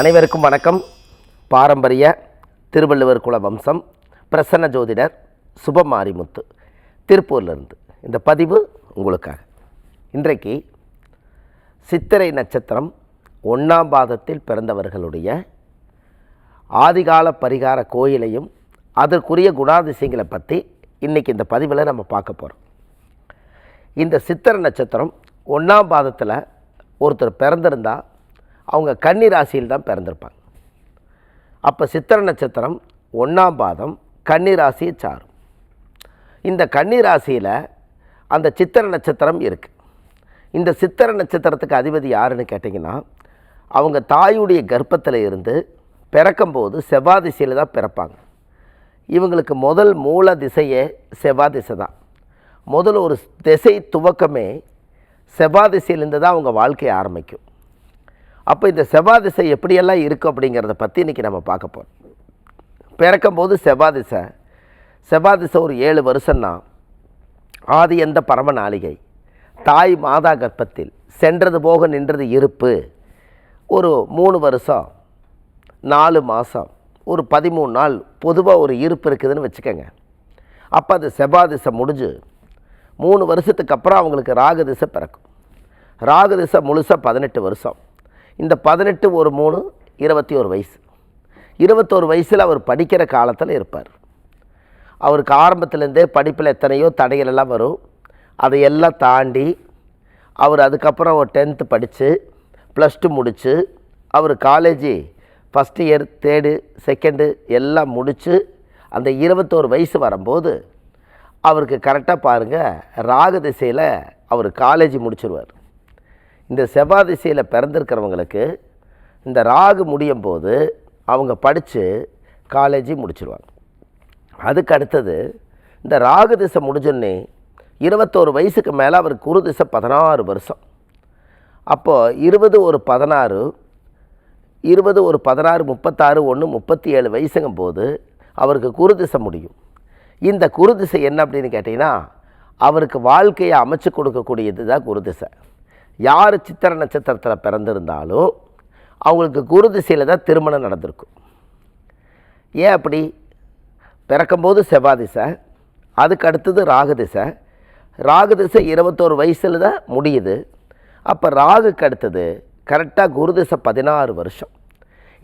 அனைவருக்கும் வணக்கம். பாரம்பரிய திருவள்ளுவர் குல வம்சம் பிரசன்ன ஜோதிடர் சுபமாரிமுத்து திருப்பூர்லேருந்து. இந்த பதிவு உங்களுக்காக. இன்றைக்கு சித்திரை நட்சத்திரம் ஒன்றாம் பாதத்தில் பிறந்தவர்களுடைய ஆதிகால பரிகார கோயிலையும் அதற்குரிய குணாதிசயங்களை பற்றி இன்றைக்கி இந்த பதிவில் நம்ம பார்க்க போகிறோம் இந்த சித்திரை நட்சத்திரம் ஒன்றாம் பாதத்தில் ஒருத்தர் பிறந்திருந்தால் அவங்க கன்னி ராசியில் தான் பிறந்திருப்பாங்க. அப்போ சித்திர நட்சத்திரம் ஒன்றாம் பாதம் கன்னி ராசியை சாரும். இந்த கன்னி ராசியில் அந்த சித்திர நட்சத்திரம் இருக்குது இந்த சித்திர நட்சத்திரத்துக்கு அதிபதி யாருன்னு கேட்டிங்கன்னா அவங்க தாயுடைய கர்ப்பத்தில் இருந்து பிறக்கும்போது செவ்வாய் திசையில் தான் பிறப்பாங்க. இவங்களுக்கு முதல் மூல திசையே செவ்வாய் திசை தான். முதல் ஒரு திசை துவக்கமே செவ்வாய் திசையிலேருந்து தான் அவங்க வாழ்க்கையை ஆரம்பிக்கும். அப்போ இந்த செவ்வாய் திசை எப்படியெல்லாம் இருக்கும் அப்படிங்கிறத பற்றி இன்றைக்கி நம்ம பார்க்க போகிறோம் பிறக்கும்போது செவ்வாய் திசை செவ்வாய் திசை ஒரு ஏழு வருஷம்னா ஆதி எந்த பரம நாளிகை? தாய் மாதா கர்ப்பத்தில் சென்றது போக நின்றது இருப்பு ஒரு மூணு வருஷம் நாலு மாதம் ஒரு பதிமூணு நாள் பொதுவாக ஒரு இருப்பு இருக்குதுன்னு வச்சுக்கோங்க. அப்போ அது செவ்வாய் திசை முடிஞ்சு மூணு வருஷத்துக்கு அப்புறம் அவங்களுக்கு ராகு திசை பிறக்கும். ராகு திசை முழுசாக பதினெட்டு வருஷம். இந்த பதினெட்டு ஒரு மூணு இருபத்தி ஒரு வயசு. இருபத்தோரு வயசில் அவர் படிக்கிற காலத்தில் இருப்பார். அவருக்கு ஆரம்பத்துலேருந்தே படிப்பில் எத்தனையோ தடைகள் எல்லாம் வரும். அதையெல்லாம் தாண்டி அவர் அதுக்கப்புறம் ஒரு டென்த்து படித்து ப்ளஸ் டூ முடித்து அவர் college first year third second எல்லாம் முடித்து அந்த இருபத்தோரு வயசு வரும்போது அவருக்கு கரெக்டாக பாருங்கள் ராகு திசையில் அவர் காலேஜ் முடிச்சிருவார். இந்த செவ்வாய் திசையில் பிறந்திருக்கிறவங்களுக்கு இந்த ராகு முடியும் போது அவங்க படித்து காலேஜி முடிச்சிருவாங்க. அதுக்கு அடுத்தது இந்த ராகு திசை முடிஞ்சோடனே இருபத்தோரு வயசுக்கு மேலே அவர் குரு திசை பதினாறு வருஷம். அப்போது இருபது ஒரு பதினாறு இருபது ஒரு பதினாறு முப்பத்தாறு ஒன்று முப்பத்தி ஏழு வயசுங்கும் போது அவருக்கு குரு திசை முடியும். இந்த குரு திசை என்ன அப்படின்னு கேட்டிங்கன்னா அவருக்கு வாழ்க்கையை அமைச்சு கொடுக்கக்கூடியது தான் குரு திசை. யார் சித்திர நட்சத்திரத்தில் பிறந்திருந்தாலும் அவங்களுக்கு குரு திசையில் தான் திருமணம் நடந்திருக்கும் ஏன் அப்படி? பிறக்கும்போது செவ்வாய் திசை அதுக்கு அடுத்தது ராகு திசை. ராகு திசை இருபத்தோரு வயசில் தான் முடியுது. அப்போ ராகுக்கு அடுத்தது கரெக்டாக குரு திசை பதினாறு வருஷம்.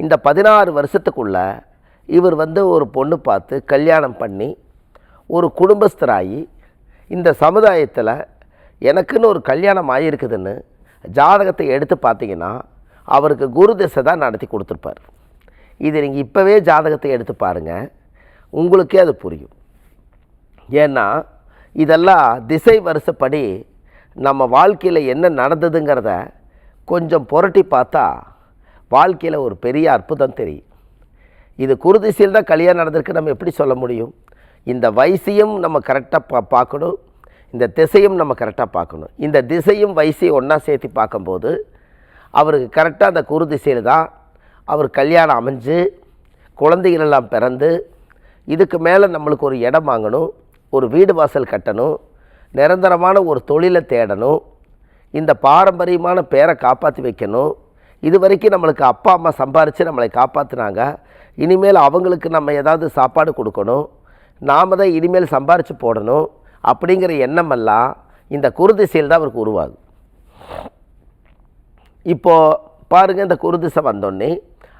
இந்த பதினாறு வருஷத்துக்குள்ள இவர் வந்து ஒரு பொண்ணு பார்த்து கல்யாணம் பண்ணி ஒரு குடும்பஸ்தராகி இந்த சமுதாயத்தில் எனக்குன்னு ஒரு கல்யாணம் ஆகியிருக்குதுன்னு ஜாதகத்தை எடுத்து பார்த்தீங்கன்னா அவருக்கு குரு திசை தான் நடத்தி கொடுத்துருப்பார். இது நீங்கள் இப்போவே ஜாதகத்தை எடுத்து பாருங்கள் உங்களுக்கே அது புரியும். ஏன்னா இதெல்லாம் திசை வருஷப்படி நம்ம வாழ்க்கையில் என்ன நடந்ததுங்கிறத கொஞ்சம் புரட்டி பார்த்தா வாழ்க்கையில் ஒரு பெரிய அற்புதம் தெரியும். இது குருதிசையில் தான் கல்யாணம் நடந்திருக்கு நம்ம எப்படி சொல்ல முடியும்? இந்த வயசையும் நம்ம கரெக்டாக பா பார்க்கணும். இந்த திசையும் நம்ம கரெக்டாக பார்க்கணும். இந்த திசையும் வயசையும் ஒன்றா சேர்த்து பார்க்கும்போது அவருக்கு கரெக்டாக அந்த குரு திசையில் தான் அவர் கல்யாணம் அமைஞ்சு குழந்தைகளெல்லாம் பிறந்து இதுக்கு மேலே நம்மளுக்கு ஒரு இடம் வாங்கணும் ஒரு வீடு வாசல் கட்டணும் நிரந்தரமான ஒரு தொழிலை தேடணும் இந்த பாரம்பரியமான பேரை காப்பாற்றி வைக்கணும். இது வரைக்கும் நம்மளுக்கு அப்பா அம்மா சம்பாரித்து நம்மளை காப்பாற்றினாங்க இனிமேல் அவங்களுக்கு நம்ம ஏதாவது சாப்பாடு கொடுக்கணும். நாம் தான் இனிமேல் சம்பாரித்து போடணும். அப்படிங்கிற எண்ணமெல்லாம் இந்த குருதிசையில் தான் அவருக்கு உருவாகும் இப்போது பாருங்கள் இந்த குருதிசை வந்தோடனே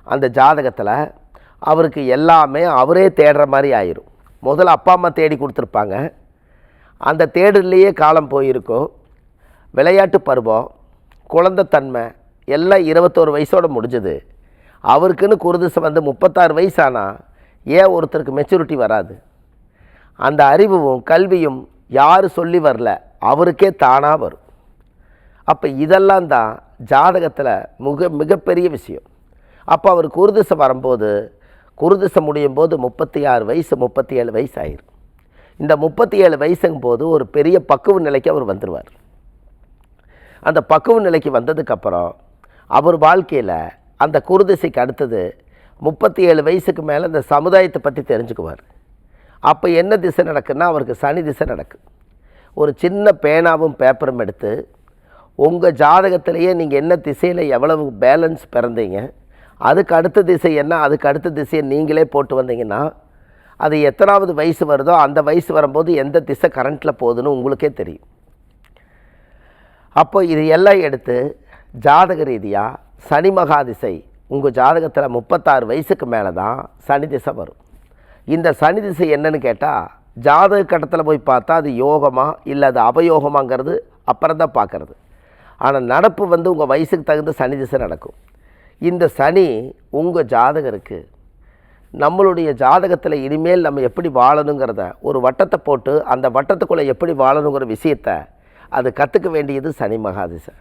அந்த ஜாதகத்தில் அவருக்கு எல்லாமே அவரே தேடுற மாதிரி ஆயிரும். முதல்ல அப்பா அம்மா தேடி கொடுத்துருப்பாங்க. அந்த தேடலையே காலம் போயிருக்கும். விளையாட்டு பருவம் குழந்தைத்தன்மை எல்லாம் இருபத்தோரு வயசோடு முடிஞ்சது. அவருக்குன்னு குருதிசை வந்து முப்பத்தாறு வயசானால் ஏன் ஒருத்தருக்கு மெச்சூரிட்டி வராது? அந்த அறிவும் கல்வியும் யார் சொல்லி வரல அவருக்கே தானாக வரும். அப்போ இதெல்லாம் தான் ஜாதகத்தில் மிக மிகப்பெரிய விஷயம். அப்போ அவர் குருதிசை வரும்போது குருதிசை முடியும் போது முப்பத்தி ஆறு வயசு முப்பத்தி ஏழு வயசு ஆயிரும். இந்த முப்பத்தி ஏழு வயசுங்கும் போது ஒரு பெரிய பக்குவ நிலைக்கு அவர் வந்துடுவார் அந்த பக்குவ நிலைக்கு வந்ததுக்கப்புறம் அவர் வாழ்க்கையில் அந்த குருதிசைக்கு அடுத்தது முப்பத்தி ஏழு வயசுக்கு மேலே இந்த சமுதாயத்தை பற்றி தெரிஞ்சுக்குவார். அப்போ என்ன திசை நடக்குன்னா அவருக்கு சனி திசை நடக்கும் ஒரு சின்ன பேனாவும் பேப்பரும் எடுத்து உங்கள் ஜாதகத்திலேயே நீங்கள் என்ன திசையில் எவ்வளவு பேலன்ஸ் பிறந்தீங்க அதுக்கு அடுத்த திசை என்ன அதுக்கு அடுத்த திசையை நீங்களே போட்டு வந்தீங்கன்னா அது எத்தனாவது வயசு வருதோ அந்த வயசு வரும்போது எந்த திசை கரண்ட்டில் போகுதுன்னு உங்களுக்கே தெரியும். அப்போ இது எல்லாம் எடுத்து ஜாதக ரீதியாக சனி மகாதிசை உங்கள் ஜாதகத்தில் முப்பத்தாறு வயசுக்கு மேலே தான் சனி திசை வரும். இந்த சனி திசை என்னன்னு கேட்டால் ஜாதக கட்டத்தில் போய் பார்த்தா அது யோகமா இல்லை அது அபயோகமாங்கிறது அப்புறம் தான் பார்க்குறது. ஆனால் நடப்பு வந்து உங்கள் வயசுக்கு தகுந்த சனி திசை நடக்கும். இந்த சனி உங்கள் ஜாதகருக்கு நம்மளுடைய ஜாதகத்தில் இனிமேல் நம்ம எப்படி வாழணுங்கிறத ஒரு வட்டத்தை போட்டு அந்த வட்டத்துக்குள்ளே எப்படி வாழணுங்கிற விஷயத்த அது கற்றுக்க வேண்டியது சனி மகாதிசை.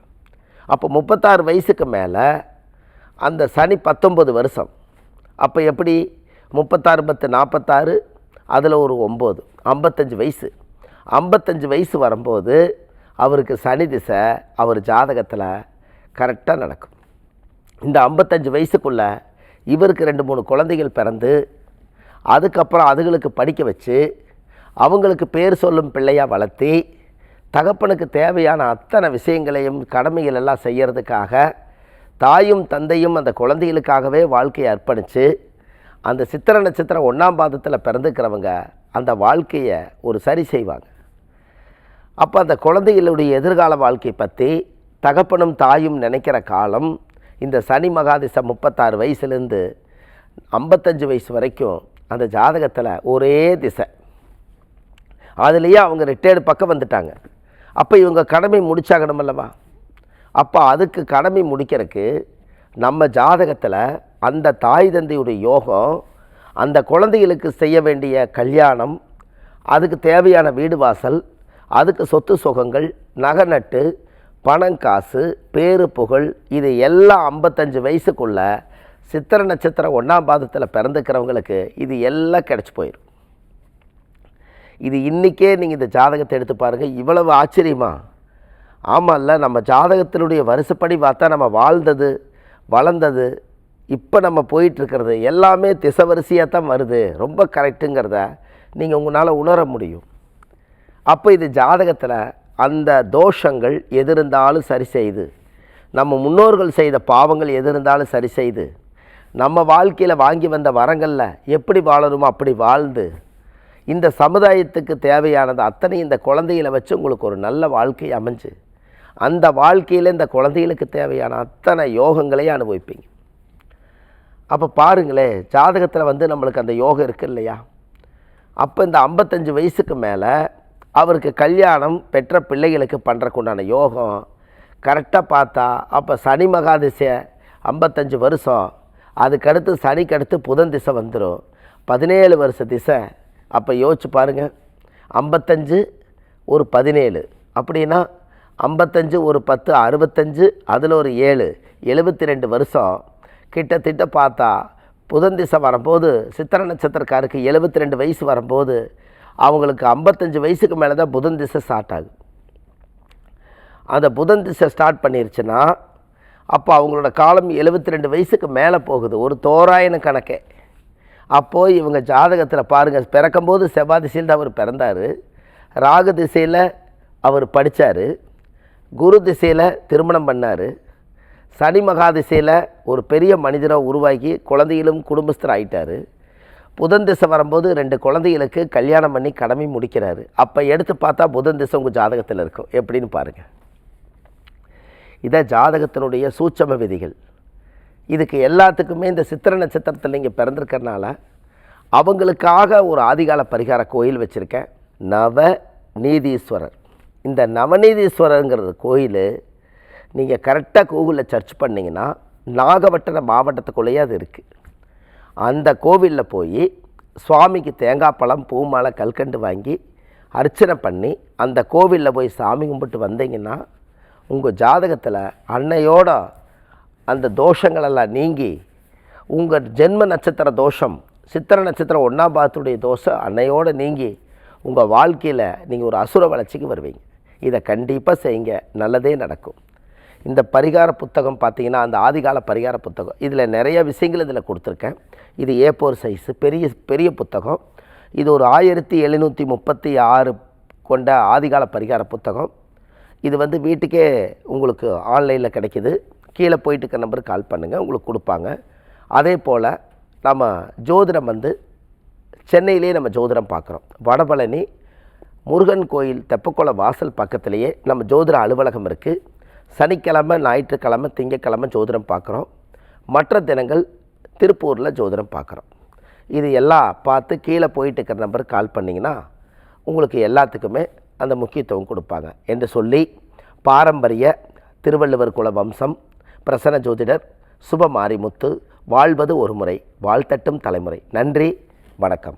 அப்போ முப்பத்தாறு வயசுக்கு மேலே அந்த சனி பத்தொம்பது வருஷம். அப்போ எப்படி? முப்பத்தாறு பத்து நாற்பத்தாறு அதில் ஒரு ஒம்பது ஐம்பத்தஞ்சு வயசு. ஐம்பத்தஞ்சு வயசு வரும்போது அவருக்கு சனி திசை அவர் ஜாதகத்தில் கரெக்டாக நடக்கும். இந்த ஐம்பத்தஞ்சு வயசுக்குள்ளே இவருக்கு ரெண்டு மூணு குழந்தைகள் பிறந்து அதுக்கப்புறம் அதுகளுக்கு படிக்க வச்சு அவங்களுக்கு பேர் சொல்லும் பிள்ளையாக வளர்த்தி தகப்பனுக்கு தேவையான அத்தனை விஷயங்களையும் கடமைகள் எல்லாம் செய்கிறதுக்காக தாயும் தந்தையும் அந்த குழந்தைகளுக்காகவே வாழ்க்கையை அர்ப்பணித்து அந்த சித்திர நட்சத்திரம் ஒன்றாம் பாதத்தில் பிறந்துக்கிறவங்க அந்த வாழ்க்கையை ஒரு சரி செய்வாங்க. அப்போ அந்த குழந்தைகளுடைய எதிர்கால வாழ்க்கை பற்றி தகப்பனும் தாயும் நினைக்கிற காலம் இந்த சனி மகாதிசை முப்பத்தாறு வயசுலேருந்து ஐம்பத்தஞ்சு வயசு வரைக்கும் அந்த ஜாதகத்தில் ஒரே திசை. அதுலேயே அவங்க ரிட்டையர்டு பக்கம் வந்துட்டாங்க. அப்போ இவங்க கடமை முடிச்சாகணும் அல்லவா அப்போ அதுக்கு கடமை முடிக்கிறதுக்கு நம்ம ஜாதகத்தில் அந்த தாய் தந்தையுடைய யோகம் அந்த குழந்தைகளுக்கு செய்ய வேண்டிய கல்யாணம் அதுக்கு தேவையான வீடு வாசல் அதுக்கு சொத்து சுகங்கள் நகை நட்டு பணம் காசு பேரு புகழ் இது எல்லாம் ஐம்பத்தஞ்சு வயசுக்குள்ள சித்திர நட்சத்திரம் ஒன்றாம் பாதத்தில் பிறந்துக்கிறவங்களுக்கு இது எல்லாம் கிடச்சி போயிடும் இது இன்றைக்கே நீங்கள் இந்த ஜாதகத்தை எடுத்து பாருங்கள் இவ்வளவு ஆச்சரியமா? ஆமாம்ல நம்ம ஜாதகத்தினுடைய வருஷப்படி பார்த்தா நம்ம வாழ்ந்தது வளர்ந்தது இப்போ நம்ம போயிட்டுருக்கிறது எல்லாமே திசவரிசையாக தான் வருது. ரொம்ப கரெக்டுங்கிறத நீங்கள் உங்களால் உணர முடியும். அப்போ இது ஜாதகத்தில் அந்த தோஷங்கள் எது இருந்தாலும் சரி செய்து நம்ம முன்னோர்கள் செய்த பாவங்கள் எது இருந்தாலும் சரி செய்து நம்ம வாழ்க்கையில் வாங்கி வந்த வரங்களில் எப்படி வாழணுமோ அப்படி வாழ்ந்து இந்த சமுதாயத்துக்கு தேவையானது அத்தனை இந்த குழந்தைகளை வச்சு உங்களுக்கு ஒரு நல்ல வாழ்க்கை அமைஞ்சு அந்த வாழ்க்கையில் இந்த குழந்தைகளுக்கு தேவையான அத்தனை யோகங்களையும் அனுபவிப்பீங்க. அப்போ பாருங்களேன் ஜாதகத்தில் வந்து நம்மளுக்கு அந்த யோகம் இருக்குது இல்லையா? அப்போ இந்த ஐம்பத்தஞ்சு வயசுக்கு மேலே அவருக்கு கல்யாணம் பெற்ற பிள்ளைகளுக்கு பண்ணுறக்குண்டான யோகம் கரெக்டாக பார்த்தா அப்போ சனி மகாதிசை ஐம்பத்தஞ்சு வருஷம் அதுக்கடுத்து சனிக்கு அடுத்து புதன் திசை வந்துடும் பதினேழு வருஷ திசை. அப்போ யோசிச்சு பாருங்கள் ஐம்பத்தஞ்சு ஒரு பதினேழு. அப்படின்னா ஐம்பத்தஞ்சு ஒரு பத்து அறுபத்தஞ்சு அதில் ஒரு ஏழு. எழுபத்தி ரெண்டு வருஷம். கிட்டத்தட்ட பார்த்தா புதன் திசை வரும்போது சித்திர நட்சத்திரக்காருக்கு எழுபத்தி ரெண்டு வயசு வரும்போது அவங்களுக்கு ஐம்பத்தஞ்சு வயசுக்கு மேலே தான் புதன் திசை ஸ்டார்ட் ஆகுது. அந்த புதன் திசை ஸ்டார்ட் பண்ணிருச்சுன்னா அப்போ அவங்களோட காலம் எழுபத்தி ரெண்டு வயசுக்கு மேலே போகுது ஒரு தோராயன கணக்கே. அப்போது இவங்க ஜாதகத்தில் பாருங்கள் பிறக்கும்போது செவ்வாய் திசையில் தான் அவர் பிறந்தார் ராகு திசையில் அவர் படித்தார் குரு திசையில் திருமணம் பண்ணார் சனி மகாதிசையில் ஒரு பெரிய மனிதரை உருவாக்கி குழந்தைகளும் குடும்பஸ்தர் ஆகிட்டார் புதன் திசை வரும்போது ரெண்டு குழந்தைகளுக்கு கல்யாணம் பண்ணி கடமை முடிக்கிறாரு. அப்போ எடுத்து பார்த்தா புதன் திசை உங்கள் ஜாதகத்தில் இருக்கும். எப்படின்னு பாருங்கள் இதை ஜாதகத்தினுடைய சூட்சம விதிகள். இதுக்கு எல்லாத்துக்குமே இந்த சித்திர நட்சத்திரத்தில் நீங்கள் பிறந்திருக்கிறனால அவங்களுக்காக ஒரு ஆதிகால பரிகார கோயில் வச்சுருக்கேன். நவ நீதீஸ்வரர் இந்த நவநீதீஸ்வரருங்கிறது கோயில் நீங்கள் கரெக்டாக கூகுளில் சர்ச் பண்ணிங்கன்னா நாகப்பட்டினம் மாவட்டத்துக்குள்ளேயே அது இருக்குது அந்த கோவிலில் போய் சுவாமிக்கு தேங்காய் பழம் பூமாலை கல்கண்டு வாங்கி அர்ச்சனை பண்ணி அந்த கோவிலில் போய் சாமி கும்பிட்டு வந்தீங்கன்னா உங்கள் ஜாதகத்தில் அன்னையோட அந்த தோஷங்களெல்லாம் நீங்கி உங்கள் ஜென்ம நட்சத்திர தோஷம் சித்திர நட்சத்திரம் ஒன்றாம் பாதத்துடைய தோஷம் அன்னையோடு நீங்கி உங்கள் வாழ்க்கையில் நீங்கள் ஒரு அசுர வளர்ச்சிக்கு வருவீங்க. இதை கண்டிப்பாக செய்யுங்க. நல்லதே நடக்கும். இந்த பரிகார புத்தகம் பார்த்தீங்கன்னா அந்த ஆதிகால பரிகார புத்தகம். இதில் நிறைய விஷயங்கள் இதில் கொடுத்துருக்கேன். இது ஏ போர் சைஸு பெரிய பெரிய புத்தகம். இது ஒரு ஆயிரத்தி எழுநூற்றி முப்பத்தி ஆறு கொண்ட ஆதிகால பரிகார புத்தகம். இது வந்து வீட்டுக்கே உங்களுக்கு ஆன்லைனில் கிடைக்கிது. கீழே போயிட்டு இருக்க நம்பருக்கு கால் பண்ணுங்கள் உங்களுக்கு கொடுப்பாங்க. அதே போல் நம்ம ஜோதிடம் வந்து சென்னையிலே நம்ம ஜோதிடம் பார்க்குறோம். வடபழனி முருகன் கோயில் தெப்பக்குளம் வாசல் பக்கத்திலேயே நம்ம ஜோதிட அலுவலகம் இருக்குது சனிக்கிழமை ஞாயிற்றுக்கிழமை திங்கக்கிழமை ஜோதிடம் பார்க்குறோம். மற்ற தினங்கள் திருப்பூரில் ஜோதிடம் பார்க்குறோம். இது எல்லாம் பார்த்து கீழே போயிட்டு இருக்கிற நம்பருக்கு கால் பண்ணிங்கன்னா உங்களுக்கு எல்லாத்துக்குமே அந்த முக்கியத்துவம் கொடுப்பாங்க. என்று சொல்லி பாரம்பரிய திருவள்ளுவர் குல வம்சம் பிரசன்ன ஜோதிடர் சுப மாரிமுத்து வாழ்வது ஒரு முறை வாழ்த்தட்டும் தலைமுறை. நன்றி வணக்கம்.